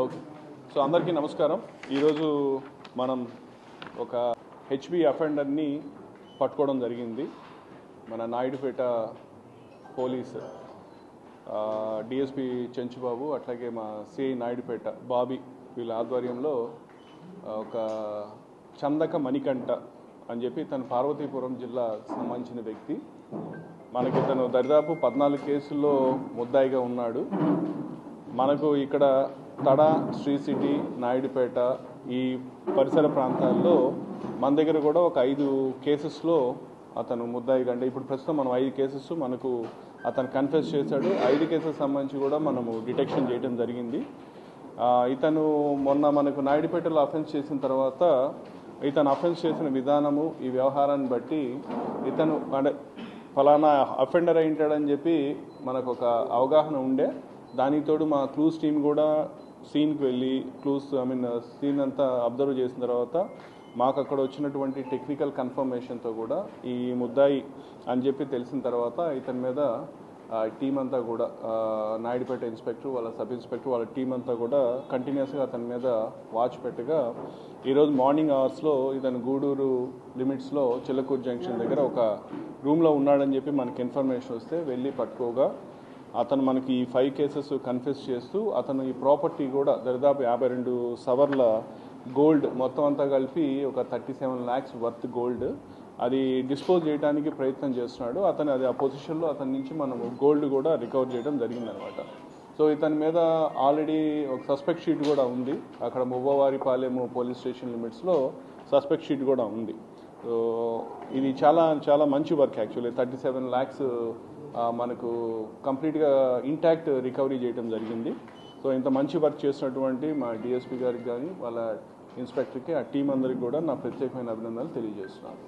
Okay. So అందరికీ నమస్కారం. ఈరోజు మనం ఒక హెచ్బి అఫెండర్ని పట్టుకోవడం జరిగింది. మన నాయుడుపేట పోలీస్ డిఎస్పి చెంచుబాబు అట్లాగే మా సిఐ నాయుడుపేట బాబీ వీళ్ళ ఆధ్వర్యంలో ఒక చందక మణికంఠ అని చెప్పి తను పార్వతీపురం జిల్లా సంబంధించిన వ్యక్తి. మనకి తను దరిదాపు పద్నాలుగు కేసుల్లో ముద్దాయిగా ఉన్నాడు. మనకు ఇక్కడ తడ శ్రీ సిటీ నాయుడుపేట ఈ పరిసర ప్రాంతాల్లో మన దగ్గర కూడా ఒక ఐదు కేసెస్లో అతను ముద్దాయి కంటే ఇప్పుడు ప్రస్తుతం మనం ఐదు కేసెస్ మనకు అతను కన్ఫెస్ చేశాడు. ఐదు కేసెస్ సంబంధించి కూడా మనము డిటెక్షన్ చేయడం జరిగింది. ఇతను మొన్న మనకు నాయుడుపేటలో అఫెన్స్ చేసిన తర్వాత ఇతను అఫెన్స్ చేసిన విధానము ఈ వ్యవహారాన్ని బట్టి ఇతను అంటే ఫలానా అఫెండర్ అయింటాడని చెప్పి మనకు ఒక అవగాహన ఉండే. దానికి తోడు మా క్లూస్ టీం కూడా సీన్కి వెళ్ళి క్లూస్ ఐ మీన్ సీన్ అంతా అబ్జర్వ్ చేసిన తర్వాత మాకు అక్కడ వచ్చినటువంటి టెక్నికల్ కన్ఫర్మేషన్తో కూడా ఈ ముద్దాయి అని చెప్పి తెలిసిన తర్వాత ఇతని మీద టీం అంతా కూడా నాయుడుపేట ఇన్స్పెక్టర్ వాళ్ళ సబ్ ఇన్స్పెక్టర్ వాళ్ళ టీం అంతా కూడా కంటిన్యూస్గా అతని మీద వాచ్ పెట్టగా ఈరోజు మార్నింగ్ అవర్స్లో ఇతను గూడూరు లిమిట్స్లో చిలకూరు జంక్షన్ దగ్గర ఒక రూమ్లో ఉన్నాడని చెప్పి మనకి ఇన్ఫర్మేషన్ వస్తే వెళ్ళి పట్టుకోగా అతను మనకి ఈ ఫైవ్ కేసెస్ కన్ఫెస్ చేస్తూ అతను ఈ ప్రాపర్టీ కూడా దరిదాపు యాభై రెండు సవర్ల గోల్డ్ మొత్తం అంతా కలిపి ఒక thirty seven lakhs worth gold అది డిస్పోజ్ చేయడానికి ప్రయత్నం చేస్తున్నాడు. అతను అది ఆ పొజిషన్లో అతని నుంచి మనం గోల్డ్ కూడా రికవర్ చేయడం జరిగిందనమాట. సో ఇతని మీద ఆల్రెడీ ఒక సస్పెక్ట్ షీట్ కూడా ఉంది. అక్కడ మువ్వవారిపాలెము పోలీస్ స్టేషన్ లిమిట్స్లో సస్పెక్ట్ షీట్ కూడా ఉంది. సో ఇది చాలా చాలా మంచి work actually thirty seven lakhs మనకు కంప్లీట్గా ఇంటాక్ట్ రికవరీ చేయడం జరిగింది. సో ఇంత మంచి వర్క్ చేసినటువంటి మా డిఎస్పీ గారికి కానీ వాళ్ళ ఇన్స్పెక్టర్కి ఆ టీం అందరికి కూడా నా ప్రత్యేకమైన అభినందనలు తెలియజేస్తున్నాను.